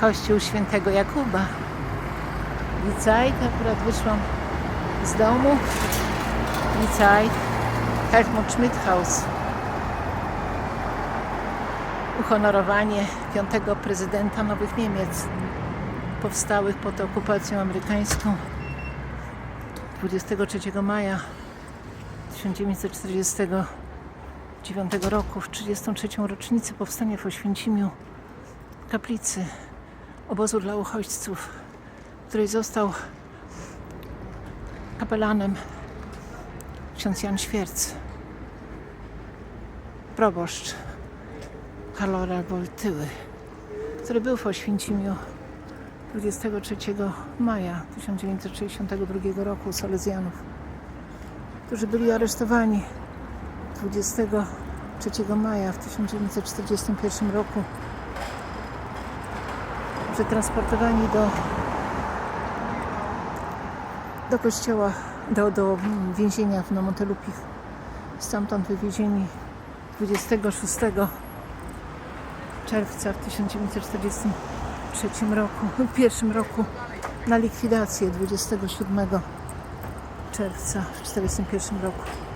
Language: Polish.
kościół świętego Jakuba. Die Zeit, akurat wyszłam z domu. Zeit, Helmut Schmidt Haus. Uhonorowanie piątego prezydenta Nowych Niemiec powstałych pod okupacją amerykańską 23 maja 1949 roku, w 33. rocznicę powstania w Oświęcimiu, kaplicy obozu dla uchodźców, której został kapelanem ksiądz Jan Świerc, proboszcz Karola Wojtyły, który był w Oświęcimiu 23 maja 1962 roku Salezjanów, którzy byli aresztowani 23 maja w 1941 roku, przetransportowani do, do kościoła, do, do więzienia w Montelupich, stamtąd wywiezieni 26 czerwca w 1943 roku, w pierwszym roku na likwidację 27 czerwca w 1941 roku.